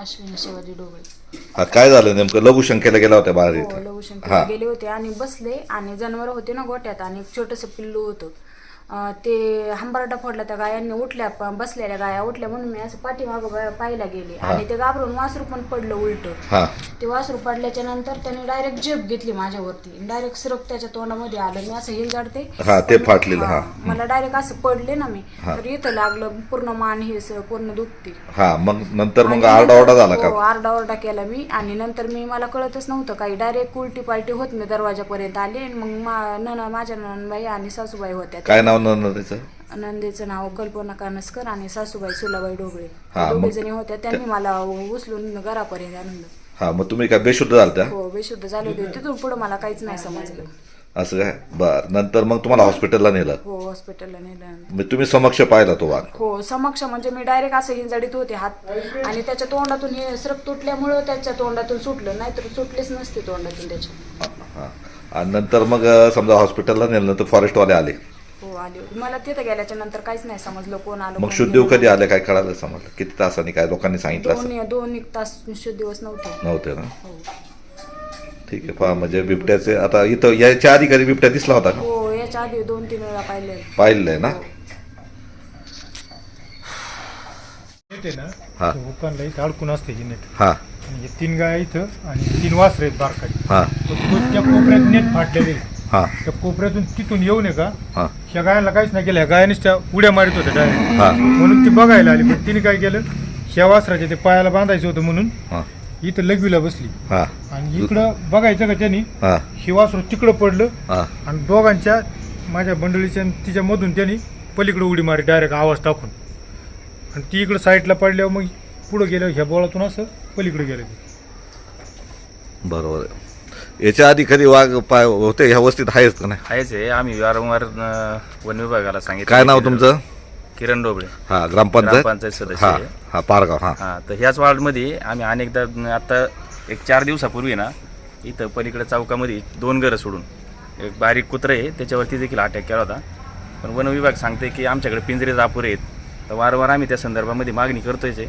अश्विनी शिवाजी डोबळे हा काय झालं नेमकं? लघुशंकेला गेला होत्या बाहेर हो इथं. लघुशंकरला गेले होते आणि बसले आणि जनावर होते ना गोट्यात आणि छोटस पिल्लू होतं. ते हंबरडा फोडला त्या गायांनी उठल्या प- बसलेल्या गाया उठल्या म्हणून मी असं पाठीमाग पाहायला गेले. आणि ते घाबरून वासरू पण पडलं उलट. हा. ते वासरू पडल्याच्या नंतर त्याने डायरेक्ट झेप घेतली माझ्यावरती. डायरेक्ट सिरप त्याच्या तोंडामध्ये आलं. मी असं हिल जाडते हा ते फाटलेलं हा मला डायरेक्ट असं पडले ना मी. तर इथं लागलं पूर्ण मान हे स- पूर्ण दुखते. हा मग नंतर मग आरडाओरडा झाला का? हो आरडाओरडा केला मी. आणि नंतर मी मला कळतच नव्हतं काही. डायरेक्ट उलटी पालटी होत मी दरवाजापर्यंत आले. आणि मग मा- नन माझ्या ननबाई आणि सासूबाई होत्या. काय नाव नंदीचं नंदेचं नाव कल्पना कानसकर आणि सासूबाई सुलाबाई डोबळे हा, मग- दोघे जणी होत्या. त्यांनी मला उचलून घरापर्यंत आणलं. हा मग तुम्ही काय बेशुद्ध झालत्या? हो बेशुद्ध झाले होते. तिथून पुढे मला काहीच नाही समजलं. असं काय? बर. नंतर मग तुम्हाला हॉस्पिटलला नेलं? हो हॉस्पिटलला नेलं. मग तुम्ही समक्ष पाहिला तो वाघ? हो समक्ष म्हणजे मी डायरेक्ट असं हिंजडीत होते हात. आणि त्याच्या तोंडातून हे सरक तुटल्यामुळं त्याच्या तोंडातून सुटलं. नाहीतर सुटलेच नसते तोंडातून त्याच्या. हा. आणि नंतर मग अं, समजा हॉस्पिटलला नेलं नंतर फॉरेस्टवाले आले. आली होती. मला तिथं गेल्याच्यानंतर काहीच नाही समजलं कोण आलं मग कोण शुद्धीव कधी आले काय कळालं समजलं? किती तासांनी काय लोकांनी सांगितलं असं? दोन दोन एक तास शुद्ध दिवस नव्हते. नव्हते ना? हो. ठीक आहे पहा म्हणजे बिबट्याचे आता इथं याच्या आधी कधी बिबट्या दिसला होता का? हो याच्या आधी दोन तीन वेळा पाहिले पाहिलेलं आहे ना? येते ना हा. इथं अडकून असते ही नेट. हा. म्हणजे तीन गाय इथं आणि तीन वासरे आहेत बारकाई. हा. तो तो त्या कोपऱ्यात नेट फाटलेले हा. त्या कोपऱ्यातून तिथून येऊ नये का हा. ह्या गायांना काहीच नाही केलं. ह्या गायानेच त्या उड्या मारित होत्या डायरेक्ट हा. म्हणून ती बघायला आली. पण तिने काय केलं? ह्या वासराच्या ते पायाला बांधायचं होतं म्हणून हा. इथं लघवीला बसली. हा. आणि इकडं बघायचं का त्यांनी? हा. हे वासरू तिकडं पडलं. हा. आणि दोघांच्या माझ्या बंडळीच्या आणि तिच्यामधून त्यांनी पलीकडे उडी मारी डायरेक्ट आवाज टाकून. आणि ती इकडं साईडला पडल्यावर मग पुढं गेलं ह्या बोळातून असं पलीकडे गेलं ते. बरोबर आहे. याच्या आधी कधी वाघ पाय होते? ह्या वस्तीत आहेच का नाही? आहेच आहे. आम्ही वारंवार अं, वन विभागाला सांगितलं. काय नाव तुमचं? किरण डोबळे. हा ग्रामपंचायत? ग्रामपंचायत सदस्य हा आहे. हा पारगाव हा. हा तर ह्याच वार्डमध्ये आम्ही अनेकदा आता एक चार दिवसापूर्वी ना इथं पलीकडे चौकामध्ये दोन घरं सोडून एक बारीक कुत्रं आहे त्याच्यावरती देखील अटॅक केला होता. पण वन विभाग सांगते की आमच्याकडे पिंजरे अपुरे आहेत. तर वारंवार आम्ही त्या संदर्भामध्ये मागणी करतोयच आहे.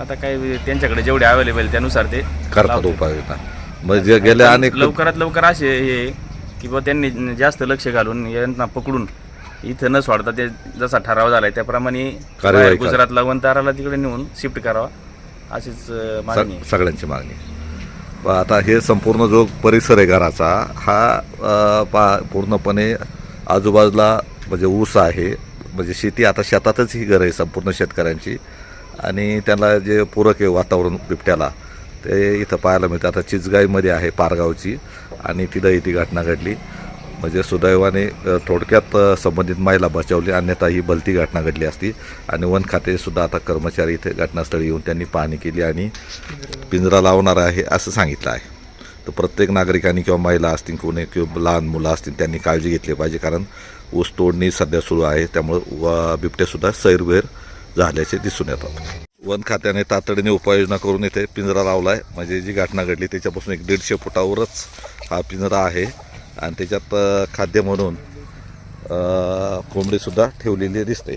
आता काय त्यांच्याकडे जेवढे अवेलेबल त्यानुसार ते करतात लावतील. उपाययोजना म्हणजे गेल्या अनेक लवकरात लवकर असे हे की बुवा त्यांनी जास्त लक्ष घालून यांना पकडून इथं न सोडता ते जसा ठराव झालाय त्याप्रमाणे बाहेर. गुजरातला वंताराला तिकडे नेऊन शिफ्ट करावा अशीच मागणी आहे. सगळ्यांची मागणी आता हे संपूर्ण जो परिसर आहे घराचा हा अ, पा पूर्णपणे आजूबाजूला म्हणजे ऊस आहे म्हणजे शेती आता शेतातच ही घर आहे संपूर्ण शेतकऱ्यांची आणि त्यांना जे पूरक आहे वातावरण बिबट्याला ते इथं पाहायला मिळतं. आता चिचगाईमध्ये आहे पारगावची आणि तिथं ती घटना घडली. म्हणजे सुदैवाने थोडक्यात संबंधित महिला बचावली अन्यथा ही भलती घटना घडली असती. आणि वन खातेसुद्धा आता कर्मचारी इथे घटनास्थळी येऊन त्यांनी पाहणी केली आणि पिंजरा लावणार आहे असं सांगितलं आहे. तर प्रत्येक नागरिकांनी किंवा महिला असतील कोणी किंवा लहान मुलं असतील त्यांनी काळजी घेतली पाहिजे. कारण ऊस तोडणी सध्या सुरू आहे. त्यामुळं व बिबट्यासुद्धा सैरभैर झाल्याचे दिसून येतात. वन खात्याने तातडीने उपाययोजना करून इथे पिंजरा लावला आहे म्हणजे जी घटना घडली त्याच्यापासून एक दीडशे फुटावरच हा पिंजरा आहे. आणि त्याच्यात खाद्य म्हणून कोंबडीसुद्धा ठेवलेली दिसते.